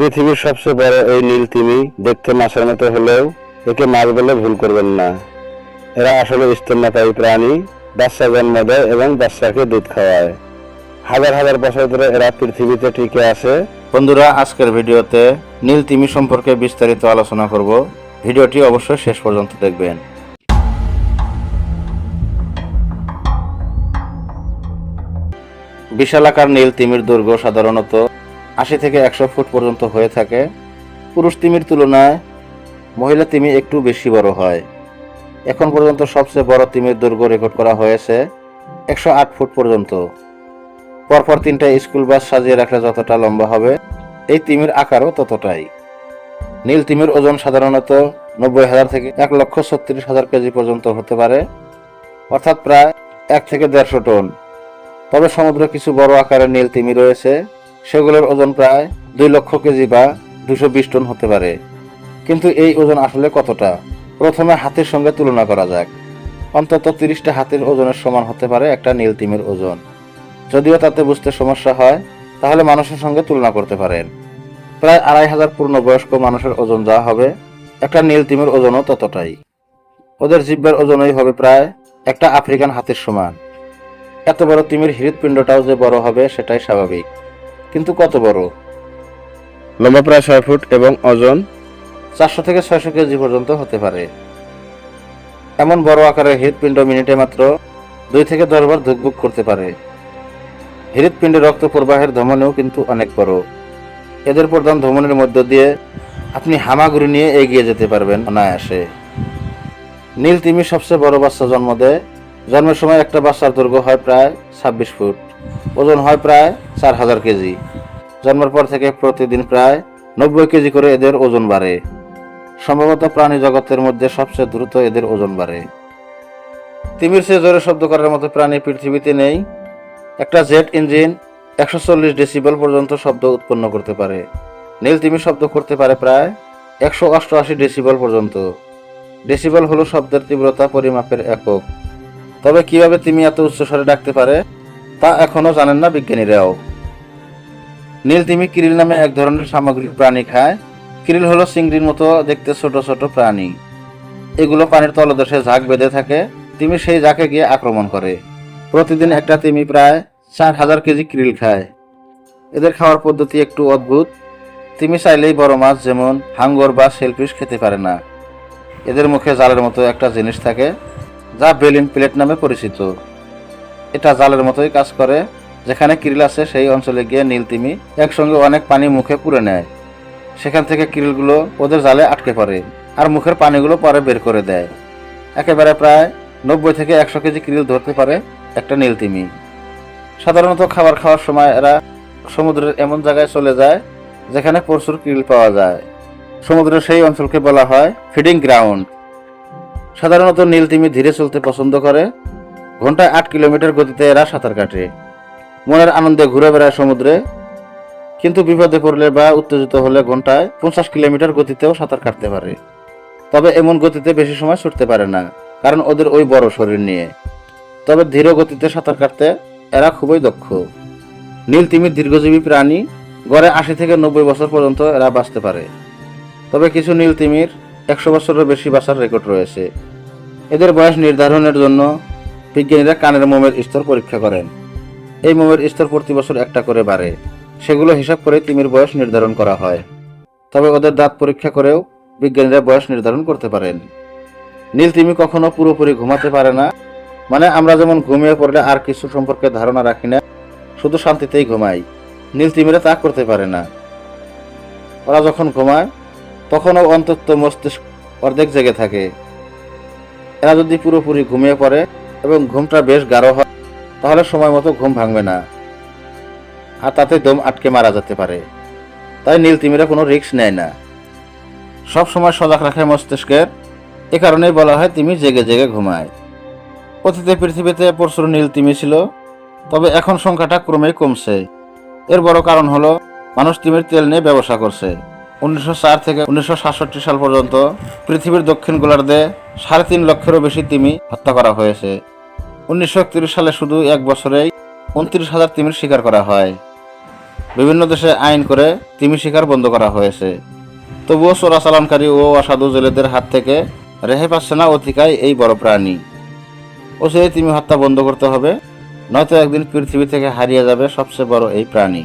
পৃথিবীর সবচেয়ে বড় এই নীল তিমি দেখতে মাছের মতো হলেও একে মাছ বলে ভুল করবেন না। এরা আসলে স্তন্যপায়ী প্রাণী, বাচ্চা জন্ম দেয় এবং বাচ্চাকে দুধ খাওয়ায়। হাজার হাজার বছর ধরে এরা পৃথিবীতে টিকে আছে। বন্ধুরা, আজকের ভিডিওতে নীল তিমি সম্পর্কে বিস্তারিত আলোচনা করব। ভিডিওটি অবশ্যই শেষ পর্যন্ত দেখবেন। বিশালাকার নীল তিমির দৈর্ঘ্য সাধারণত আশি থেকে একশো ফুট পর্যন্ত হয়ে থাকে। পুরুষ তিমির তুলনায় মহিলা তিমি একটু বেশি বড় হয়। এখন পর্যন্ত সবচেয়ে বড় তিমির দৈর্ঘ্য রেকর্ড করা হয়েছে একশো আট ফুট পর্যন্ত। পরপর তিনটা স্কুল বাস সাজিয়ে রাখলে যতটা লম্বা হবে, এই তিমির আকারও ততটাই। নীল তিমির ওজন সাধারণত নব্বই হাজার থেকে এক লক্ষ ছত্রিশ হাজার কেজি পর্যন্ত হতে পারে, অর্থাৎ প্রায় এক থেকে দেড়শো টন। তবে সমুদ্রে কিছু বড় আকারের নীল তিমি রয়েছে। সেগুলোর ওজন প্রায় দুই লক্ষ কেজি বা দুশো বিশ টন হতে পারে। কিন্তু এই ওজন আসলে কতটা? প্রথমে হাতির সঙ্গে তুলনা করা যাক। অন্তত তিরিশটা হাতির ওজনের সমান হতে পারে একটা নীল তিমির ওজন। যদিও তাতে বুঝতে সমস্যা হয়, তাহলে মানুষের সঙ্গে তুলনা করতে পারেন। প্রায় আড়াই হাজার পূর্ণবয়স্ক মানুষের ওজন যা হবে, একটা নীল তিমির ওজনও ততটাই। ওদের জিব্বার ওজনই হবে প্রায় একটা আফ্রিকান হাতির সমান। এত বড় তিমির হৃৎপিণ্ডটাও যে বড় হবে, সেটাই স্বাভাবিক। কিন্তু কত বড়? লম্বা প্রায় ছয় ফুট এবং ওজন চারশো থেকে ছয়শো কেজি পর্যন্ত হতে পারে। এমন বড় আকারের হৃদপিণ্ড মিনিটে মাত্র দুই থেকে দশ বার ধুকবুক করতে পারে। হৃৎপিণ্ডে রক্ত প্রবাহের ধমনেও কিন্তু অনেক বড়। এদের প্রধান ধমনের মধ্য দিয়ে আপনি হামাগুড়ি নিয়ে এগিয়ে যেতে পারবেন অনায়াসে। নীল তিমি সবচেয়ে বড় বাচ্চা জন্ম দেয়। জন্মের সময় একটা বাচ্চার দৈর্ঘ্য হয় প্রায় ছাব্বিশ ফুট। ওজন হয় প্রায় চার হাজার কেজি। জন্মের পর থেকে প্রতিদিন প্রায় নব্বই কেজি করে এদের ওজন বাড়ে। সম্ভবত প্রাণী জগতের মধ্যে সবচেয়ে দ্রুত এদের ওজন বাড়ে। তিমির চেয়ে জোরে শব্দ করার মতো প্রাণী পৃথিবীতে নেই। একটা জেট ইঞ্জিন একশো চল্লিশ ডেসিবেল পর্যন্ত শব্দ উৎপন্ন করতে পারে। নীল তিমি শব্দ করতে পারে প্রায় একশো অষ্টআশি ডেসিবেল পর্যন্ত। ডেসিবল হলো শব্দের তীব্রতা পরিমাপের একক তবে কীভাবে তিমি এত উচ্চস্বরে ডাকতে পারে? তা এখনও জানেন না বিজ্ঞানীরাও। নীল তিমি কিরিল নামে এক ধরনের সামগ্রিক প্রাণী খায়। কিরিল হলো চিংড়ির মতো দেখতে ছোট ছোট প্রাণী। এগুলো পানির তলদেশে ঝাঁক বেঁধে থাকে। তিমি সেই ঝাঁকে গিয়ে আক্রমণ করে। প্রতিদিন একটা তিমি প্রায় চার হাজার কেজি কিরিল খায়। এদের খাওয়ার পদ্ধতি একটু অদ্ভুত। তিমি চাইলেই বড় মাছ যেমন হাঙ্গর বা সেলফিশ খেতে পারে না। এদের মুখে জালের মতো একটা জিনিস থাকে, যা বেলিন প্লেট নামে পরিচিত। এটা জালের মতোই কাজ করে। যেখানে কিরিল আছে, সেই অঞ্চলে গিয়ে নীল তিমি একসঙ্গে অনেক পানি মুখে পুরে নেয়। সেখান থেকে কিরিলগুলো ওদের জালে আটকে পড়ে আর মুখের পানিগুলো পরে বের করে দেয়। একেবারে প্রায় নব্বই থেকে একশো কেজি কিরিল ধরতে পারে একটা নীল তিমি। সাধারণত খাবার খাওয়ার সময় এরা সমুদ্রের এমন জায়গায় চলে যায় যেখানে প্রচুর কিরিল পাওয়া যায়। সমুদ্রের সেই অঞ্চলকে বলা হয় ফিডিং গ্রাউন্ড। সাধারণত নীল তিমি ধীরে চলতে পছন্দ করে ঘন্টায় আট কিলোমিটার গতিতে এরা সাঁতার কাটে। মনের আনন্দে ঘুরে বেড়ায় সমুদ্রে, কিন্তু বিপদে পড়লে বা উত্তেজিত হলে ঘন্টায় পঞ্চাশ কিলোমিটার গতিতেও সাঁতার কাটতে পারে। তবে এমন গতিতে বেশি সময় ছুটতে পারে না, কারণ ওদের ওই বড় শরীর নিয়ে। তবে ধীর গতিতে সাঁতার কাটতে এরা খুবই দক্ষ। নীল তিমির দীর্ঘজীবী প্রাণী গড়ে আশি থেকে নব্বই বছর পর্যন্ত এরা বাঁচতে পারে। তবে কিছু নীল তিমির একশো বছরের বেশি বাঁচার রেকর্ড রয়েছে। এদের বয়স নির্ধারণের জন্য বিজ্ঞানীরা কানের মোমের স্তর পরীক্ষা করেন। এই মোমের স্তর প্রতি বছর একটা করে বাড়ে। সেগুলো হিসাব করে তিমির বয়স নির্ধারণ করা হয়। তবে ওদের দাঁত পরীক্ষা করেও বিজ্ঞানীরা বয়স নির্ধারণ করতে পারেন। নীল তিমি কখনো পুরোপুরি ঘুমাতে পারে না। মানে আমরা যেমন ঘুমিয়ে পড়লে আর কিছু সম্পর্কে ধারণা রাখি না, শুধু শান্তিতেই ঘুমাই। নীল তিমিরা তা করতে পারে না। ওরা যখন ঘুমায়, তখনও অন্তত মস্তিষ্ক অর্ধেক জেগে থাকে। এরা যদি পুরোপুরি ঘুমিয়ে পড়ে এবং ঘুমটা বেশ গাঢ় হয়, তাহলে সময় মতো ঘুম ভাঙবে না। আর তাতে দম আটকে মারা যেতে পারে। তাই নীল তিমিরা কোনো রিস্ক নেয় না। সব সময় সজাগ রাখে মস্তিষ্কের। এ কারণেই বলা হয় তিমি জেগে জেগে ঘুমায়। অতীতে পৃথিবীতে প্রচুর নীল তিমি ছিল, তবে এখন সংখ্যাটা ক্রমেই কমছে। এর বড় কারণ হলো, মানুষ তিমির তেল নিয়ে ব্যবসা করছে। উনিশশো চার থেকে উনিশশো সাতষট্টি সাল পর্যন্ত পৃথিবীর দক্ষিণ গোলার্ধে সাড়ে তিন লক্ষেরও বেশি তিমি হত্যা করা হয়েছে। উনিশশো একত্রিশ সালে শুধু এক বছরেই উনত্রিশ হাজার তিমির শিকার করা হয়। বিভিন্ন দেশে আইন করে তিমি শিকার বন্ধ করা হয়েছে। তবুও চোরাচালানকারী ও অসাধু জেলেদের হাত থেকে রেহাই পাচ্ছে না অতিকায় এই বড় প্রাণী। অচিরে তিমি হত্যা বন্ধ করতে হবে, নয়তো একদিন পৃথিবী থেকে হারিয়ে যাবে সবচেয়ে বড় এই প্রাণী।